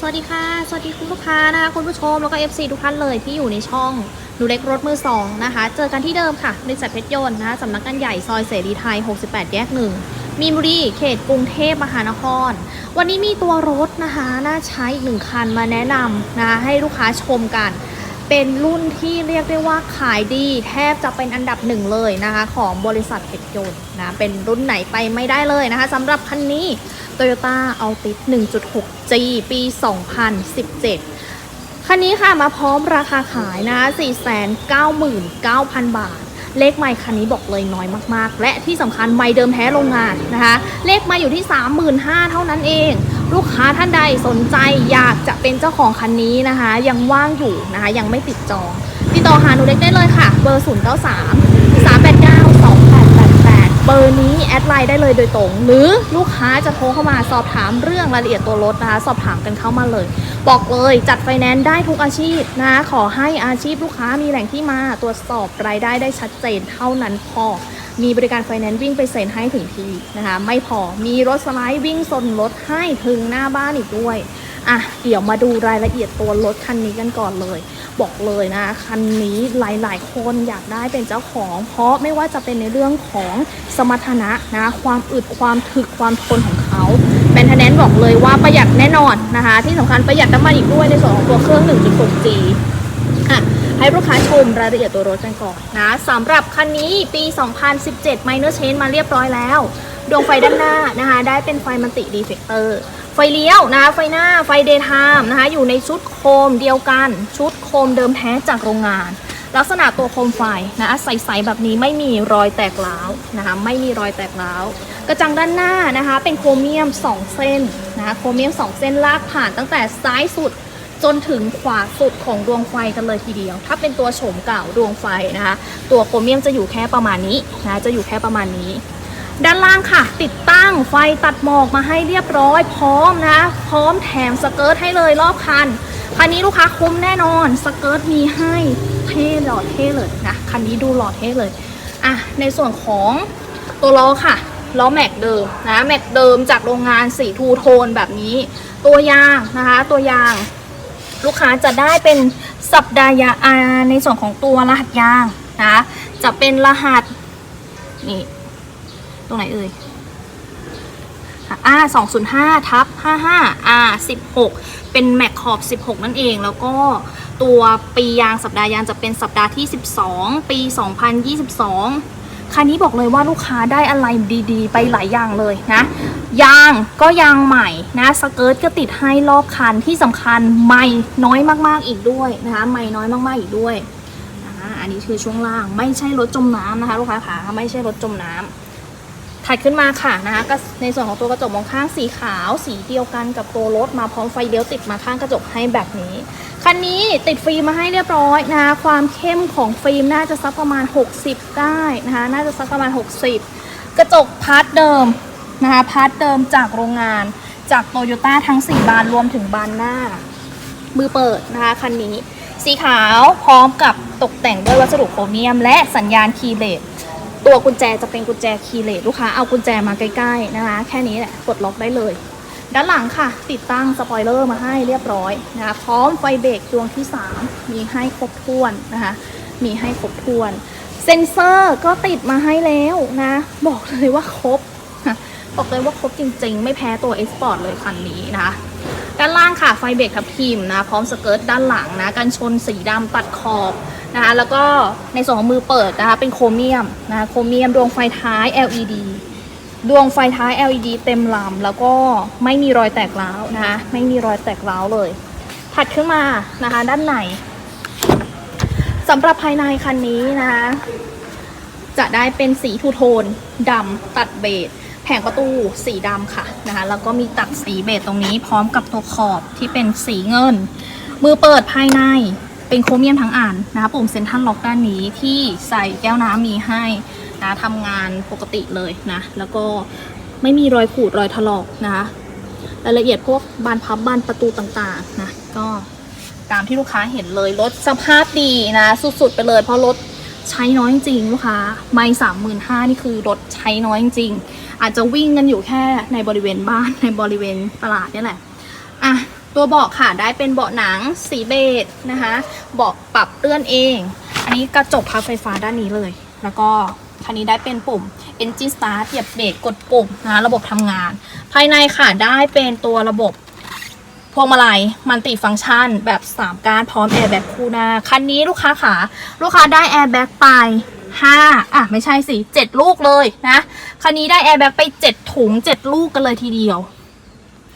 สวัสดีค่ะ สวัสดีคุณลูกค้านะคะคุณผู้ชมแล้วก็ FC ทุกท่านเลยที่อยู่ในช่องหนูเล็กรถมือสองนะคะ เจอกันที่เดิมค่ะบริษัทเพชรยนต์นะคะสำนักงานใหญ่ซอยเสรีไทย 68 แยกหนึ่งมีนบุรีเขตกรุงเทพมหานคร วันนี้มีตัวรถนะคะน่าใช้อีกหนึ่งคันมาแนะนำนะคะให้ลูกค้าชมกัน เป็นรุ่นที่เรียกได้ว่าขายดี แทบจะเป็นอันดับหนึ่งเลยนะคะ ของบริษัทเพชรยนต์นะเป็นรุ่นไหนไปไม่ได้เลยนะคะสำหรับคันนี้ Toyota Altis 1.6G ปี 2017 คันนี้ค่ะมาพร้อมราคาขายนะ 499,000 บาท เลขไม่คันนี้บอกเลยน้อยมากๆ และที่สำคัญไม่เดิมแท้โรงงานนะคะ เลขไม่อยู่ที่ 35,000 เท่านั้นเอง ลูกค้าท่านใดสนใจอยากจะเป็นเจ้าของคันนี้นะคะ ยังว่างอยู่นะคะ ยังไม่ติดจอง ติดต่อหาหนูเล็กได้เลยค่ะ เบอร์ 093 เบอร์นี้แอดไลน์ได้เลยโดยตรง หรือลูกค้าจะโทรเข้ามาสอบถามเรื่องรายละเอียดตัวรถนะคะ สอบถามกันเข้ามาเลย บอกเลยจัดไฟแนนซ์ได้ทุกอาชีพนะ ขอให้อาชีพลูกค้ามีแหล่งที่มาตรวจสอบรายได้ได้ชัดเจนเท่านั้นพอมีบริการไฟแนนซ์วิ่งไปเซ็นให้ถึงที่นะคะ ไม่พอมีรถสไลด์วิ่งส่วนรถให้ถึงหน้าบ้านอีกด้วยอะเดี๋ยวมาดูรายละเอียดตัวรถคันนี้กันก่อนเลย บอกเลยนะ คันนี้หลายๆ คนอยากได้เป็นเจ้าของ เพราะไม่ว่าจะเป็นในเรื่องของสมรรถนะนะ ความอึดความถึกความทนของเขาแมนเทนแนนบอกเลยว่าประหยัดแน่นอนนะคะ ที่สำคัญประหยัดน้ำมันอีกด้วยในส่วนของตัวเครื่อง 1.6G อะให้ลูกค้าชมรายละเอียดตัวรถกันก่อนนะสำหรับคันนี้ปี 2017 Minor Change มาเรียบร้อยแล้ว ดวงไฟด้านหน้านะคะ ได้เป็นไฟมันติดีเฟกเตอร์ ไฟเลี้ยวนะคะไฟหน้าไฟเดย์ไทม์นะคะอยู่ในชุดโคมเดียวกัน ชุดโคมเดิมแท้จากโรงงาน ลักษณะตัวโคมไฟนะใสๆแบบนี้ไม่มีรอยแตกร้าวนะคะไม่มีรอยแตกร้าวกระจังด้านหน้านะคะเป็นโครเมียม 2 เส้นนะคะโครเมียม 2 เส้นลากผ่านตั้งแต่ซ้ายสุดจนถึงขวาสุดของดวงไฟกันเลยทีเดียว ถ้าเป็นตัวโฉมเก่าดวงไฟนะคะตัวโครเมียมจะอยู่แค่ประมาณนี้นะจะอยู่แค่ประมาณนี้ ด้านล่างค่ะ ติดตั้งไฟตัดหมอกมาให้เรียบร้อย พร้อมนะพร้อมแถมสเกิร์ตให้เลยรอบคันคันนี้ลูกค้าคุ้มแน่นอนสเกิร์ตมีให้เท่หล่อเท่เลยนะคันนี้ดูหล่อเท่เลยอะในส่วนของตัวล้อค่ะล้อแม็กเดิมนะแม็กเดิมจากโรงงานสีทูโทนแบบนี้ ตัวยางนะคะ ตัวยาง ลูกค้าจะได้เป็นสัปดาห์ยาอาในส่วนของตัวรหัสยางนะจะเป็นรหัสนี่ ตรงไหนเอ่ย R 205ทับ55 R 16เป็นแม็กขอบ16นั่นเอง แล้วก็ตัวปียางสัปดาห์ยางจะเป็นสัปดาห์ที่12ปี2022คันนี้บอกเลยว่าลูกค้าได้อะไรดีๆ ไปหลายอย่างเลยนะ ยางก็ยางใหม่นะสเกิร์ตก็ติดให้รอบคันที่สำคัญไม่น้อยมากๆอีกด้วยนะคะไม่น้อยมากๆอีกด้วยอ่าอันนี้คือช่วงล่างไม่ใช่รถจมน้ำนะคะลูกค้าขาไม่ใช่รถจมน้ำ ถัดขึ้นมาค่ะนะคะก็ในส่วนของตัวกระจกมองข้างสีขาว สีเดียวกันกับตัวรถมาพร้อมไฟเลี้ยวติดมาข้างกระจกให้แบบนี้ คันนี้ติดฟิล์มมาให้เรียบร้อยนะคะความเข้มของฟิล์มน่าจะสักประมาณ 60 ได้นะคะน่าจะสักประมาณ 60 กระจกพาร์ทเดิมนะคะพาร์ทเดิมจากโรงงาน จากโตโยต้าทั้ง 4 บานรวมถึงบานหน้า มือเปิดนะคะคันนี้ สีขาวพร้อมกับตกแต่งด้วยวัสดุโครเมียม และสัญญาณคีย์เลส ตัวกุญแจจะเป็นกุญแจคีย์เลสลูกค้าเอากุญแจมาใกล้ๆนะคะ แค่นี้แหละกดล็อกได้เลย ด้านหลังค่ะ ติดตั้งสปอยเลอร์มาให้เรียบร้อยนะคะพร้อมไฟเบรกดวงที่ 3 มีให้ครบถ้วนนะคะ มีให้ครบถ้วนเซ็นเซอร์ก็ติดมาให้แล้วนะ บอกเลยว่าครบบอกเลยว่าครบจริงๆ ไม่แพ้ตัว S Sport เลยคันนี้นะคะด้านล่างค่ะไฟเบรกทับทิมนะ พร้อมสเกิร์ตด้านหลังนะกันชนสีดำตัดขอบ นะคะแล้วก็ในส่วนของมือเปิดนะคะเป็นโครเมียมนะคะโครเมียมดวงไฟท้าย LED ดวงไฟท้าย LED เต็มลำแล้วก็ไม่มีรอยแตกร้าวนะคะไม่มีรอยแตกร้าวเลย ถัดขึ้นมานะคะด้านในสำหรับภายในคันนี้นะคะจะได้เป็นสีทูโทนดำตัดเบจแผงประตูสีดำค่ะนะคะแล้วก็มีตัดสีเบจตรงนี้พร้อมกับตัวขอบที่เป็นสีเงิน มือเปิดภายใน เป็นโครเมียมทั้งอ่านนะคะปุ่มเซ็นทรัลล็อกด้านนี้ที่ใส่แก้วน้ำมีให้นะทำงานปกติเลยนะแล้วก็ไม่มีรอยขูดรอยถลอกนะคะรายละเอียดพวกบานพับบานประตูต่างๆนะก็ตามที่ลูกค้าเห็นเลยรถสภาพดีนะสุดๆไปเลย เพราะรถใช้น้อยจริงลูกค้าไม่สามหมื่นห้านี่คือรถใช้น้อยจริงอาจจะวิ่งกันอยู่แค่ในบริเวณบ้านในบริเวณตลาดนี่แหละอะ ตัวเบาะค่ะได้เป็นเบาะหนังสีเบจนะคะเบาะปรับเลื่อนเอง อันนี้กระจกพับไฟฟ้าด้านนี้เลย แล้วก็คันนี้ได้เป็นปุ่ม engine start เหยียบเบรกกดปุ่มนะระบบทำงาน ภายในค่ะได้เป็นตัวระบบพวงมาลัยมันติฟังก์ชัน แบบ 3 การพร้อมแอร์แบ็กคู่หน้า คันนี้ลูกค้าขาลูกค้าได้แอร์แบ็กไป 5 อะ ไม่ใช่สิ 7 ลูกเลยนะ คันนี้ได้แอร์แบ็กไป 7 ถุง 7 ลูกกันเลยทีเดียว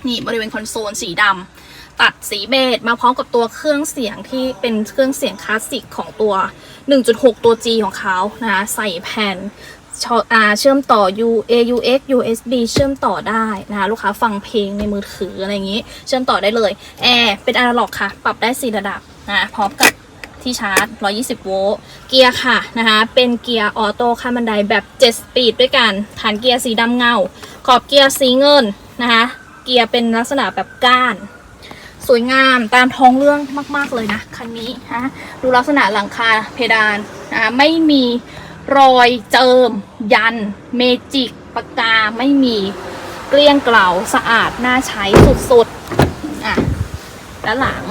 นี่บริเวณคอนโซลสีดำ ตัดสีเบจมาพร้อมกับตัวเครื่องเสียงที่เป็นเครื่องเสียงคลาสสิกของตัว 1.6 ตัว G ของเขานะคะใส่แผ่นเชื่อมต่อ U AUX USB เชื่อมต่อได้นะคะลูกค้าฟังเพลงในมือถืออะไรอย่างนี้ เชื่อมต่อได้เลยแอร์เป็นอนาล็อกค่ะ ปรับได้ 4 ระดับนะพร้อมกับที่ชาร์จ 120 โวลต์ เกียร์ค่ะนะคะเป็นเกียร์ออโต้ขั้นบันไดแบบ 7 สปีดด้วยกัน ฐานเกียร์สีดำเงา ขอบเกียร์สีเงินนะคะ เกียร์เป็นลักษณะแบบก้าน สวยงามตามท้องเรื่องมาก ๆเลยนะคันนี้นะดูลักษณะหลังคาเพดานนะไม่มีรอยเจิม ยัน เมจิกปากกาไม่มีเกลี้ยงเกล่าสะอาดน่าใช้สุดๆอะด้านหลัง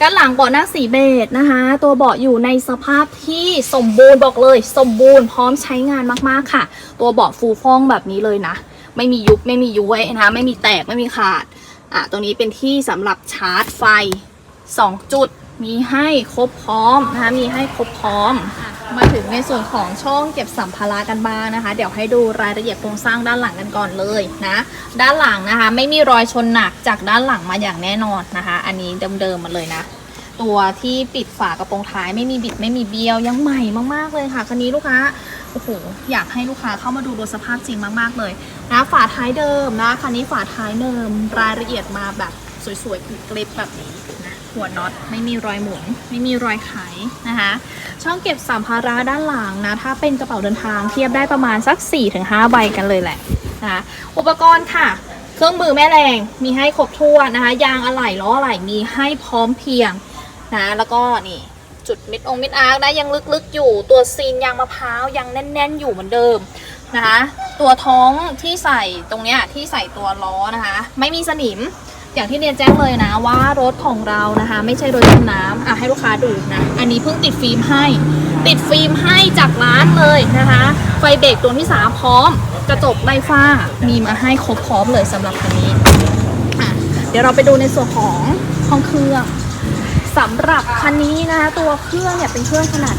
ด้านหลังเบาะนั่งสีเบจนะคะ ตัวเบาะอยู่ในสภาพที่สมบูรณ์บอกเลย สมบูรณ์พร้อมใช้งานมากๆค่ะ ตัวเบาะฟูฟ่องแบบนี้เลยนะ ไม่มียุบไม่มียุ้ยนะคะไม่มีแตกไม่มีขาด อะตรงนี้เป็นที่สำหรับชาร์จไฟ 2 จุดมีให้ครบพร้อมนะคะมีให้ครบพร้อม มาถึงในส่วนของช่องเก็บสัมภาระกันบ้างนะคะ เดี๋ยวให้ดูรายละเอียดโครงสร้างด้านหลังกันก่อนเลยนะด้านหลังนะคะ ไม่มีรอยชนหนักจากด้านหลังมาอย่างแน่นอนนะคะ อันนี้เดิมๆมาเลยนะ ตัวที่ปิดฝากระโปรงท้ายไม่มีบิดไม่มีเบี้ยวยังใหม่มากๆเลยค่ะคันนี้ลูกค้าโอ้โหอยากให้ลูกค้าเข้ามาดูโดยสภาพจริงมากๆเลยนะฝาท้ายเดิมนะคันนี้ฝาท้ายเดิมรายละเอียดมาแบบสวยๆกริบแบบนี้นะหัวน็อตไม่มีรอยหมุน ไม่มีรอยไขนะคะช่องเก็บสัมภาระด้านหลังนะถ้าเป็นกระเป๋าเดินทางเทียบได้ประมาณสัก 4-5 ใบกันเลยแหละนะอุปกรณ์ค่ะเครื่องมือแม่แรงมีให้ครบถ้วนนะคะ ยางอะไหล่ล้ออะไหล่มีให้พร้อมเพียง นะ แล้วก็นี่จุดมิดองมิดอาร์คนะยังลึกๆอยู่ตัวซีนยางมะพร้าวยังแน่น ๆ อยู่เหมือนเดิมนะคะตัวท้องที่ใส่ตรงเนี้ยที่ใส่ตัวล้อนะคะ ไม่มีสนิมอย่างที่เรียนแจ้งเลยนะว่ารถของเรานะคะ ไม่ใช่รถจมน้ำอะให้ลูกค้าดูนะอันนี้เพิ่งติดฟิล์มให้ ติดฟิล์มให้จากร้านเลยนะคะ ไฟเบรกตัวที่สามพร้อม กระจกไล่ฟ้ามีมาให้ครบพร้อมเลยสำหรับคันนี้อะเดี๋ยวเราไปดูในส่วนของห้องเครื่อง สำหรับคันนี้นะคะตัวเครื่องเนี่ยเป็นเครื่องขนาด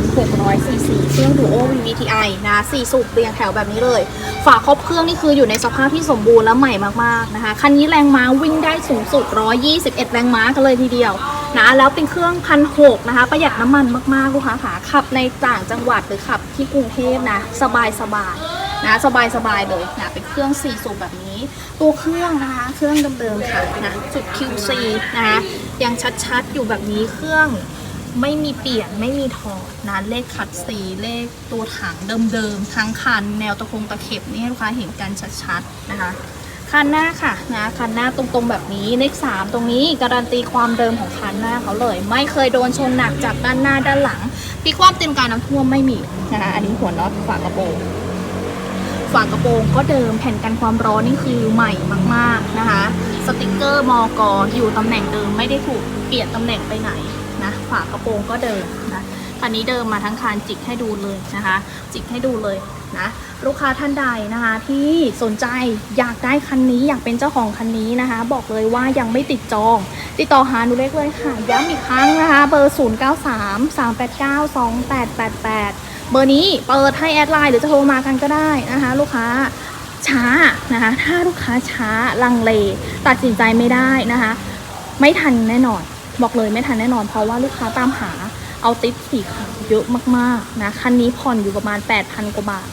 1,600ซีซีเครื่องดูโอ VVTi นะ4สูบเรียงแถวแบบนี้เลย ฝาครอบเครื่องนี่คืออยู่ในสภาพที่สมบูรณ์และใหม่มากๆนะคะคันนี้แรงม้าวิ่งได้สูงสุด 121 แรงม้ากันเลยทีเดียวนะแล้วเป็นเครื่องพันหกนะคะประหยัดน้ำมันมากๆลูกค้าค่ะขับในต่างจังหวัดหรือขับที่กรุงเทพนะสบายสบายนะสบายสบายเลยนะเป็นเครื่อง4สูบแบบนี้ ตัวเครื่องนะคะ เครื่องเดิมๆค่ะนะจุด QC นะคะ ยังชัดๆ อยู่แบบนี้เครื่องไม่มีเปลี่ยนไม่มีถอดนะเลขขัดสีเลขตัวถังเดิมๆทั้งคัน แนวตะคงตะเข็บนี่ให้ลูกค้าเห็นกันชัดๆนะคะคันหน้าค่ะนะคันหน้าตรงๆแบบนี้เลข3ตรงนี้การันตีความเดิมของคันหน้าเขาเลย ไม่เคยโดนชนหนักจากด้านหน้าด้านหลังพลิกความเต็มการน้ำท่วมไม่มีนะคะอันนี้หัวน็อตฝากระโปรง ฝากระโปรงก็เดิมแผ่นกันความร้อนนี่คือใหม่มากๆนะคะ สติกเกอร์มอกอยู่ตำแหน่งเดิมไม่ได้ถูกเปลี่ยนตำแหน่งไปไหนนะฝากระโปรงก็เดิมนะคันนี้เดิมมาทั้งคันจิกให้ดูเลยนะคะ จิกให้ดูเลยนะลูกค้าท่านใดนะคะที่สนใจอยากได้คันนี้อยากเป็นเจ้าของคันนี้นะคะ บอกเลยว่ายังไม่ติดจอง ติดต่อหาหนูเล็กเลยค่ะย้ำอีกครั้งนะคะ เบอร์ 0 9 3 3 8 9 2 8 8 8 เบอร์นี้เปิดให้แอดไลน์หรือจะโทรมากันก็ได้นะคะ ลูกค้าช้านะคะ ถ้าลูกค้าช้าลังเล ตัดสินใจไม่ได้นะคะ ไม่ทันแน่นอน บอกเลยไม่ทันแน่นอน เพราะว่าลูกค้าตามหาเอาติ๊บสีขาวเยอะมากๆนะคันนี้ผ่อนอยู่ประมาณ 8,000 กว่าบาท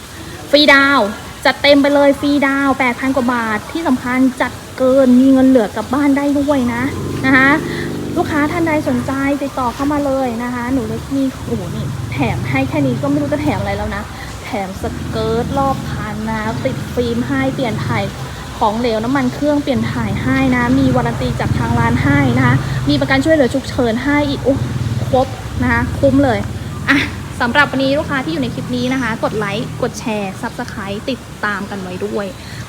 ฟรีดาวจัดเต็มไปเลยฟรีดาว 8,000 กว่าบาทที่สำคัญจัดเกินมีเงินเหลือกลับบ้านได้ด้วยนะนะคะ ลูกค้าท่านใดสนใจติดต่อเข้ามาเลยนะคะ หนูเล็กมีโอ้โหนี่แถมให้แค่นี้ก็ไม่รู้จะแถมอะไรแล้วนะ แถมสเกิร์ตรอบพันนะติดฟิล์มให้เปลี่ยนถ่ายของเหลวน้ำมันเครื่องเปลี่ยนถ่ายให้นะ มีวารันตีจากทางร้านให้นะคะ มีประกันช่วยเหลือฉุกเฉินให้อีกโอ้ครบนะคะคุ้มเลยอะ สำหรับวันนี้ลูกค้าที่อยู่ในคลิปนี้นะคะ กดไลค์กดแชร์ Subscribe ติดตามกันไว้ด้วย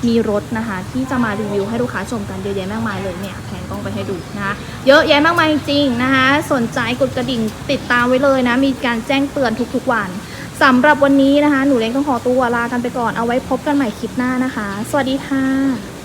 มีรถนะคะ ที่จะมารีวิวให้ลูกค้าชมกันเยอะแยะมากมายเลยเนี่ยแผนกล้องไปให้ดูนะคะเยอะแยะมากมายจริงนะคะ สนใจกดกระดิ่งติดตามไว้เลยนะ มีการแจ้งเตือนทุกๆวันสำหรับวันนี้นะคะ หนูเล้งต้องขอตัวลากันไปก่อนเอาไว้พบกันใหม่คลิปหน้านะคะ สวัสดีค่ะ